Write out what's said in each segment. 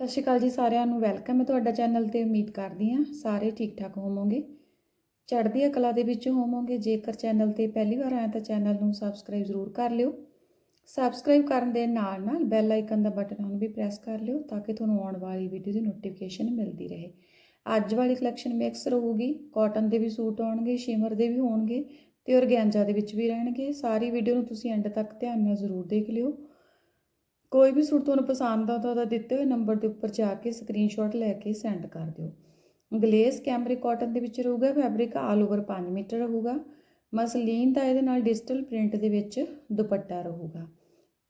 ਸਤਿ ਸ਼੍ਰੀ ਅਕਾਲ ਜੀ ਸਾਰਿਆਂ ਨੂੰ। ਵੈਲਕਮ ਹੈ ਤੁਹਾਡਾ ਚੈਨਲ ਤੇ। ਉਮੀਦ ਕਰਦੀ ਹਾਂ ਸਾਰੇ ਠੀਕ ਠਾਕ ਹੋਵੋਗੇ। ਚੜ੍ਹਦੀ ਕਲਾ ਦੇ ਵਿੱਚ ਹੋਵੋਗੇ। ਜੇਕਰ ਚੈਨਲ ਤੇ ਪਹਿਲੀ ਵਾਰ ਆਇਆ ਤਾਂ ਚੈਨਲ ਨੂੰ ਸਬਸਕ੍ਰਾਈਬ ਜ਼ਰੂਰ ਕਰ ਲਿਓ। ਸਬਸਕ੍ਰਾਈਬ ਕਰਨ ਦੇ ਨਾਲ ਨਾਲ ਬੈਲ ਆਈਕਨ ਦਾ ਬਟਨ ਨੂੰ ਵੀ ਪ੍ਰੈਸ ਕਰ ਲਿਓ ਤਾਂ ਕਿ ਤੁਹਾਨੂੰ ਆਉਣ ਵਾਲੀ ਵੀਡੀਓ ਦੀ ਨੋਟੀਫਿਕੇਸ਼ਨ ਮਿਲਦੀ ਰਹੇ। ਅੱਜ ਵਾਲੀ ਕਲੈਕਸ਼ਨ ਮਿਕਸ ਰਹੂਗੀ। ਕਾਟਨ ਦੇ ਵੀ ਸੂਟ ਆਉਣਗੇ ਸ਼ਿਮਰ ਦੇ ਵੀ ਹੋਣਗੇ ਤੇ ਔਰਗੈਂਜਾ ਦੇ ਵਿੱਚ ਵੀ ਰਹਿਣਗੇ। ਸਾਰੀ ਵੀਡੀਓ ਨੂੰ ਤੁਸੀਂ ਐਂਡ ਤੱਕ ਧਿਆਨ ਨਾਲ ਜ਼ਰੂਰ ਦੇਖ ਲਿਓ। ਕੋਈ ਵੀ ਸੂਟ ਤੁਹਾਨੂੰ ਪਸੰਦ ਆਉਂਦਾ ਤਾਂ ਦਿੱਤੇ ਹੋਏ ਨੰਬਰ ਦੇ ਉੱਪਰ ਜਾ ਕੇ ਸਕਰੀਨਸ਼ਾਟ ਲੈ ਕੇ ਸੈਂਡ ਕਰ ਦਿਓ। ਗਲੇਸ ਕੈਮਰੇ ਕਾਟਨ ਦੇ ਵਿੱਚ ਰਹੂਗਾ ਫੈਬਰਿਕ ਆਲ ਓਵਰ 5 ਮੀਟਰ ਰਹੂਗਾ। ਮਸਲੀਨ ਦਾ ਇਹਦੇ ਨਾਲ ਡਿਜੀਟਲ ਪ੍ਰਿੰਟ ਦੇ ਵਿੱਚ ਦੁਪੱਟਾ ਰਹੂਗਾ।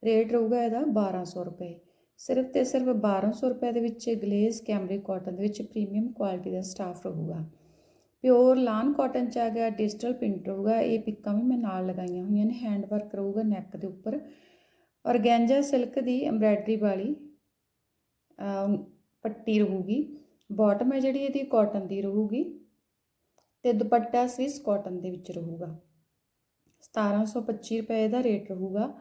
ਰੇਟ ਰਹੂਗਾ ਇਹਦਾ 1200 ਰੁਪਏ। ਸਿਰਫ ਤੇ ਸਿਰਫ 1200 ਰੁਪਏ ਦੇ ਵਿੱਚ ਗਲੇਸ ਕੈਮਰੇ ਕਾਟਨ ਦੇ ਵਿੱਚ ਪ੍ਰੀਮੀਅਮ ਕੁਆਲਿਟੀ ਦਾ ਸਟਾਫ ਰਹੂਗਾ। ਪਿਓਰ ਲਾਨ ਕਾਟਨ ਚ ਆ ਗਿਆ ਡਿਜੀਟਲ ਪ੍ਰਿੰਟ ਰਹੂਗਾ। ਇਹ ਪਿੱਕਾਂ ਵੀ ਮੈਂ ਨਾਲ ਲਗਾਈਆਂ ਹੋਈਆਂ ਨੇ ਹੈਂਡ ਵਰਕ ਰਹੂਗਾ ਨੈਕ ਦੇ ਉੱਪਰ। ਔਰਗੈਂਜਾ ਸਿਲਕ ਦੀ ਐਮਬ੍ਰਾਇਡਰੀ ਵਾਲੀ ਪੱਟੀ ਰਹੂਗੀ। ਬਾਟਮ ਹੈ ਜਿਹੜੀ ਇਹਦੀ ਕਾਟਨ ਦੀ ਰਹੂਗੀ ਤੇ ਦੁਪੱਟਾ ਸਵਿਸ ਕਾਟਨ ਦੇ ਵਿੱਚ ਰਹੂਗਾ। 1725 ਰੁਪਏ ਦਾ ਰੇਟ ਰਹੂਗਾ।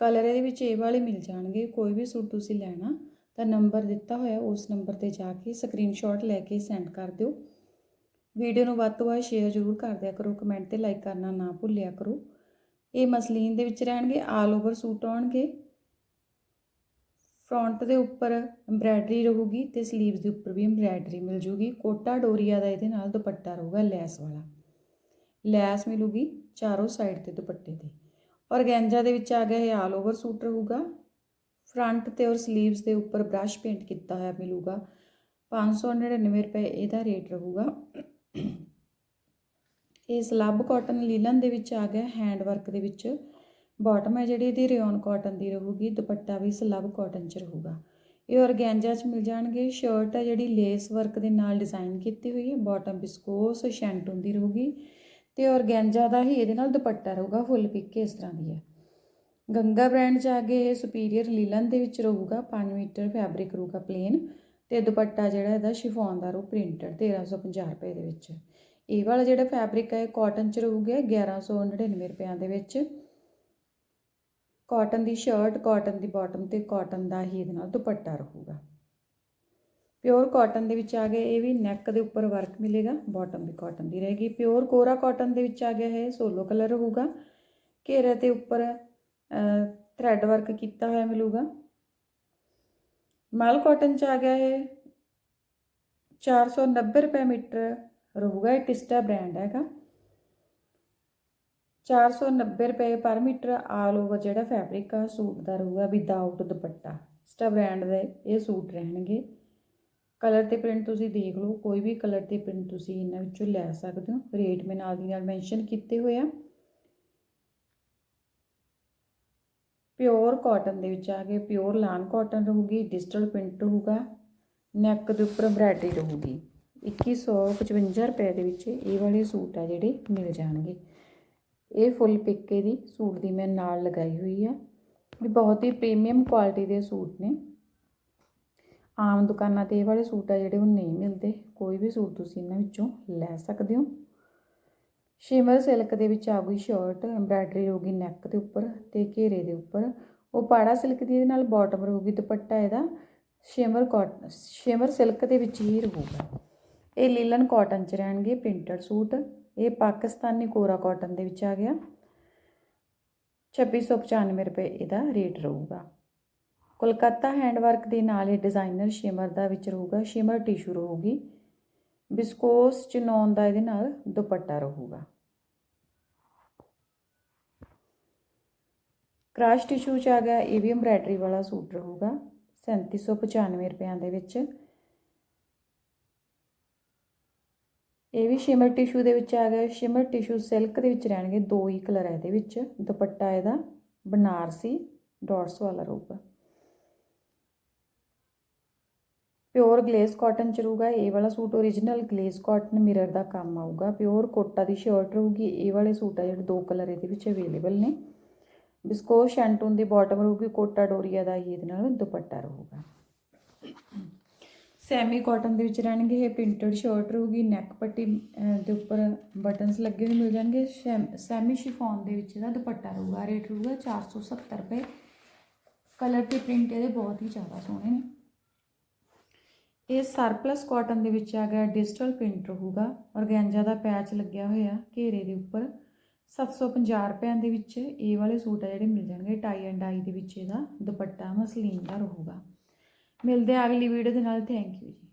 ਕਲਰ ਇਹਦੇ ਵਿੱਚ ਇਹ ਵਾਲੇ ਮਿਲ ਜਾਣਗੇ, ਕੋਈ ਵੀ ਸੂਟ ਤੁਸੀਂ ਲੈਣਾ ਤਾਂ ਨੰਬਰ ਦਿੱਤਾ ਹੋਇਆ, ਉਸ ਨੰਬਰ ਤੇ ਜਾ ਕੇ ਸਕਰੀਨਸ਼ਾਟ ਲੈ ਕੇ ਸੈਂਡ ਕਰ ਦਿਓ। ਵੀਡੀਓ ਨੂੰ ਵੱਧ ਤੋਂ ਵੱਧ ਸ਼ੇਅਰ ਜ਼ਰੂਰ ਕਰ ਦਿਆ ਕਰੋ ਕਮੈਂਟ ਤੇ ਲਾਈਕ ਕਰਨਾ ਨਾ ਭੁੱਲਿਆ ਕਰੋ। ਇਹ ਮਸਲੀਨ ਦੇ ਵਿੱਚ ਰਹਿਣਗੇ ਆਲ ਓਵਰ ਸੂਟ ਆਉਣਗੇ ਫਰੰਟ ਦੇ ਉੱਪਰ ਐਮਬ੍ਰਾਇਡਰੀ ਰਹੂਗੀ ਤੇ ਸਲੀਵਸ ਦੇ ਉੱਪਰ ਵੀ ਐਮਬ੍ਰਾਇਡਰੀ ਮਿਲ ਜੂਗੀ। ਕੋਟਾ ਡੋਰੀਆ ਦਾ ਇਹਦੇ ਨਾਲ ਦੁਪੱਟਾ ਰਹੂਗਾ, ਲੈਸ ਵਾਲਾ। ਲੈਸ ਮਿਲੂਗੀ ਚਾਰੋਂ ਸਾਈਡ ਤੇ ਦੁਪੱਟੇ ਤੇ। ਔਰਗੈਂਜਾ ਦੇ ਵਿੱਚ ਆ ਗਿਆ ਇਹ ਆਲ ਓਵਰ ਸੂਟ ਰਹੂਗਾ। ਫਰੰਟ ਤੇ ਔਰ ਸਲੀਵਸ ਦੇ ਉੱਪਰ ਬ੍ਰਸ਼ ਪੇਂਟ ਕੀਤਾ ਹੋਇਆ ਮਿਲੂਗਾ। 599 ਰੁਪਏ ਇਹਦਾ ਰੇਟ ਰਹੂਗਾ। ਇਹ ਸਲੱਬ ਕਾਟਨ ਲੀਲਨ ਦੇ ਵਿੱਚ ਆ ਗਿਆ ਹੈਂਡ ਵਰਕ ਦੇ ਵਿੱਚ। ਬਾਟਮ ਹੈ ਜਿਹੜੀ, ਇਹਦੀ ਰਿਓਨ ਕਾਟਨ ਦੀ ਰਹੂਗੀ, ਦੁਪੱਟਾ ਵੀ ਸਲੱਬ ਕਾਟਨ ਚ ਰਹੂਗਾ। ਇਹ ਔਰਗੈਂਜਾ ਚ ਮਿਲ ਜਾਣਗੇ। ਸ਼ਰਟ ਹੈ ਜਿਹੜੀ ਲੇਸ ਵਰਕ ਦੇ ਨਾਲ ਡਿਜ਼ਾਈਨ ਕੀਤੀ ਹੋਈ ਹੈ। ਬਾਟਮ ਬਿਸਕੋਸ ਸ਼ੈਂਟੂਨ ਦੀ ਰਹੂਗੀ। ਤੇ ਔਰਗੈਂਜਾ ਦਾ ਹੀ ਇਹਦੇ ਨਾਲ ਦੁਪੱਟਾ ਰਹੂਗਾ, ਫੁੱਲ ਪਿੱਕੇ ਇਸ ਤਰ੍ਹਾਂ ਦੀ ਹੈ। ਗੰਗਾ ਬ੍ਰਾਂਡ ਚ ਆ ਗਏ ਇਹ ਸੁਪੀਰੀਅਰ ਲੀਲਨ ਦੇ ਵਿੱਚ ਰਹੂਗਾ 5 ਮੀਟਰ ਫੈਬਰਿਕ ਰਹੂਗਾ ਪਲੇਨ ਤੇ ਦੁਪੱਟਾ ਜਿਹੜਾ ਇਹਦਾ ਸ਼ਿਫੋਨ ਦਾ ਰੂ ਪ੍ਰਿੰਟਡ 1350 ਰੁਪਏ ਦੇ ਵਿੱਚ। ਇਹ ਵਾਲਾ ਜਿਹੜਾ ਫੈਬਰਿਕ ਹੈ ਕਾਟਨ ਚ ਰਹੂਗਾ 1199 ਰੁਪਿਆਂ ਦੇ ਵਿੱਚ। ਕਾਟਨ ਦੀ ਸ਼ਰਟ ਕਾਟਨ ਦੀ ਬਾਟਮ ਤੇ ਕਾਟਨ ਦਾ ਹੀ ਇਹਦੇ ਨਾਲ ਦੁਪੱਟਾ ਰਹੂਗਾ। ਪਿਓਰ ਕਾਟਨ ਦੇ ਵਿੱਚ ਆ ਗਿਆ ਇਹ ਵੀ ਨੈਕ ਦੇ ਉੱਪਰ ਵਰਕ ਮਿਲੇਗਾ ਬਾਟਮ ਵੀ ਕਾਟਨ ਦੀ ਰਹੇਗੀ। ਪਿਓਰ ਕੋਰਾ ਕਾਟਨ ਦੇ ਵਿੱਚ ਆ ਗਿਆ ਹੈ ਸੋਲੋ ਕਲਰ ਰਹੂਗਾ। ਘੇਰੇ ਤੇ ਉੱਪਰ ਥ੍ਰੈਡ ਵਰਕ ਕੀਤਾ ਹੋਇਆ ਮਿਲੂਗਾ। ਮਾਲ ਕਾਟਨ ਚ ਆ ਗਿਆ ਹੈ 490 ਰੁਪਏ ਮੀਟਰ ਰਹੂਗਾ, ਇਹ ਟਿਸਟਾ ਬ੍ਰਾਂਡ ਹੈਗਾ। 490 ਰੁਪਏ ਪਰ ਮੀਟਰ ਆਲ ਓਵਰ ਜਿਹੜਾ ਫੈਬਰਿਕ ਆ, ਸੂਟ ਦਾ ਰਹੂਗਾ ਵਿਦਆਊਟ ਦੁਪੱਟਾ। ਸਟਾ ਬ੍ਰਾਂਡ ਦੇ ਇਹ ਸੂਟ ਰਹਿਣਗੇ। ਕਲਰ ਤੇ ਪ੍ਰਿੰਟ ਤੁਸੀਂ ਦੇਖ ਲਓ, ਕੋਈ ਵੀ ਕਲਰ ਤੇ ਪ੍ਰਿੰਟ ਤੁਸੀਂ ਇਹਨਾਂ ਵਿੱਚੋਂ ਲੈ ਸਕਦੇ ਹੋ। ਰੇਟ ਮੈਂ ਨਾਲ ਦੀ ਨਾਲ ਮੈਂਸ਼ਨ ਕੀਤੇ ਹੋਏ ਆ। ਪਿਓਰ ਕਾਟਨ ਦੇ ਵਿੱਚ ਆ ਗਏ ਪਿਓਰ ਲਾਨ ਕਾਟਨ ਰਹੂਗੀ ਡਿਜੀਟਲ ਪ੍ਰਿੰਟ ਰਹੂਗਾ, ਨੈਕ ਦੇ ਉੱਪਰ ਐਮਬ੍ਰਾਇਡਰੀ ਰਹੂਗੀ। 2155 ਰੁਪਏ ਦੇ ਵਿੱਚ ਇਹ ਵਾਲੇ ਸੂਟ ਆ ਜਿਹੜੇ ਮਿਲ ਜਾਣਗੇ। ਇਹ ਫੁੱਲ ਪਿੱਕੇ ਦੀ ਸੂਟ ਦੀ ਮੈਂ ਨਾਲ ਲਗਾਈ ਹੋਈ ਆ। ਵੀ ਬਹੁਤ ਹੀ ਪ੍ਰੀਮੀਅਮ ਕੁਆਲਿਟੀ ਦੇ ਸੂਟ ਨੇ। ਆਮ ਦੁਕਾਨਾਂ ਤੇ ਇਹ ਵਾਲੇ ਸੂਟ ਆ ਜਿਹੜੇ ਉਹ ਨਹੀਂ ਮਿਲਦੇ। ਕੋਈ ਵੀ ਸੂਟ ਤੁਸੀਂ ਇਹਨਾਂ ਵਿੱਚੋਂ ਲੈ ਸਕਦੇ ਹੋ। ਸ਼ਿਮਰ ਸਿਲਕ ਦੇ ਵਿੱਚ ਆ ਗਈ ਸ਼ਰਟ ਐਮਬ੍ਰਾਇਡਰੀ ਰਹੂਗੀ ਨੈਕ ਦੇ ਉੱਪਰ ਤੇ ਘੇਰੇ ਦੇ ਉੱਪਰ। ਉਹ ਪਾੜਾ ਸਿਲਕ ਦੀ ਇਹਦੇ ਨਾਲ ਬਾਟਮ ਰਹੂਗੀ ਦੁਪੱਟਾ ਇਹਦਾ। ਸ਼ਿਮਰ ਕਾਟਨ ਸ਼ਿਮਰ ਸਿਲਕ ਦੇ ਵਿੱਚ ਹੀ ਰਹੂਗਾ। ਇਹ ਲੀਲਨ ਕਾਟਨ ਚ ਰਹਿਣਗੇ, ਪ੍ਰਿੰਟਡ ਸੂਟ। ਇਹ ਪਾਕਿਸਤਾਨੀ ਕੋਰਾ ਕਾਟਨ ਦੇ ਵਿੱਚ ਆ ਗਿਆ। 2695 ਰੁਪਏ ਇਹਦਾ ਰੇਟ ਰਹੂਗਾ। ਕੋਲਕਾਤਾ ਹੈਂਡਵਰਕ ਦੇ ਨਾਲ ਇਹ ਡਿਜ਼ਾਈਨਰ ਸ਼ਿਮਰ ਦਾ ਵਿੱਚ ਰਹੂਗਾ। ਸ਼ਿਮਰ ਟਿਸ਼ੂ ਰਹੂਗੀ। ਬਿਸਕੋਸ ਚਨੌਨ ਦਾ ਇਹਦੇ ਨਾਲ ਦੁਪੱਟਾ ਰਹੂਗਾ। ਕ੍ਰਾਸ਼ ਟਿਸ਼ੂ ਚ ਆ ਗਿਆ। ਇਹ ਵੀ ਐਮਬ੍ਰਾਇਡਰੀ ਵਾਲਾ ਸੂਟ ਰਹੂਗਾ। 3795 ਰੁਪਿਆਂ ਦੇ ਵਿੱਚ। ਇਹ ਵੀ ਸ਼ਿਮਰ ਟਿਸ਼ੂ ਦੇ ਵਿੱਚ ਆ ਗਿਆ। ਸ਼ਿਮਰ ਟਿਸ਼ੂ ਸਿਲਕ ਦੇ ਵਿੱਚ ਰਹਿਣਗੇ ਦੋ ਹੀ ਕਲਰ ਹੈ ਇਹਦੇ ਵਿੱਚ। ਦੁਪੱਟਾ ਇਹਦਾ ਬਨਾਰਸੀ ਡਾਟਸ ਵਾਲਾ ਰਹੂਗਾ। ਪਿਓਰ ਗਲੇਸ ਕਾਟਨ ਚ ਰਹੂਗਾ। ਇਹ ਵਾਲਾ suit origignal glace cotton mirror ਦਾ ਕੰਮ ਆਊਗਾ। ਪਿਓਰ ਕੋਟਾ ਦੀ ਸ਼ਰਟ ਰਹੂਗੀ। ਇਹ ਵਾਲੇ ਸੂਟ ਆ ਜਿਹੜੇ ਦੋ ਕਲਰ ਇਹਦੇ ਵਿੱਚ ਅਵੇਲੇਬਲ ਨੇ। ਬਿਸਕੋਸ ਸ਼ੈਂਟੂਨ ਦੀ ਬਾਟਮ ਰਹੂਗੀ। ਕੋਟਾ ਡੋਰੀਆ ਦਾ ਹੀ ਇਹਦੇ ਨਾਲ ਦੁਪੱਟਾ ਰਹੂਗਾ। ਸੈਮੀ ਕਾਟਨ ਦੇ ਵਿੱਚ ਰਹਿਣਗੇ, ਇਹ ਪ੍ਰਿੰਟਡ ਸ਼ਰਟ ਰਹੂਗੀ, ਨੈਕ ਪੱਟੀ ਦੇ ਉੱਪਰ ਬਟਨਸ ਲੱਗੇ ਹੋਏ ਮਿਲ ਜਾਣਗੇ। ਸੈਮੀ ਸ਼ਿਫੋਨ ਦੇ ਵਿੱਚ ਇਹਦਾ ਦੁਪੱਟਾ ਰਹੂਗਾ, ਰੇਟ ਰਹੂਗਾ 470 ਰੁਪਏ। ਕਲਰ ਤੇ ਪ੍ਰਿੰਟ ਇਹਦੇ ਬਹੁਤ ਹੀ ਜ਼ਿਆਦਾ ਸੋਹਣੇ ਨੇ। ਇਹ ਸਰਪਲਸ ਕਾਟਨ ਦੇ ਵਿੱਚ ਆ ਗਿਆ ਡਿਜੀਟਲ ਪ੍ਰਿੰਟ ਰਹੂਗਾ। ਔਰਗੈਂਜਾ ਦਾ ਪੈਚ ਲੱਗਿਆ ਹੋਇਆ, ਘੇਰੇ ਦੇ ਉੱਪਰ। 750 ਰੁਪਏ ਦੇ ਵਿੱਚ ਇਹ ਵਾਲੇ ਸੂਟ ਆ ਜਿਹੜੇ ਮਿਲ ਜਾਣਗੇ, ਟਾਈ ਐਂਡ ਡਾਈ ਦੇ ਵਿੱਚ ਇਹਦਾ ਦੁਪੱਟਾ ਮਸਲੀਨ ਦਾ ਰਹੂਗਾ। ਮਿਲਦੇ ਆ ਅਗਲੀ ਵੀਡੀਓ ਦੇ ਨਾਲ। ਥੈਂਕ ਯੂ ਜੀ।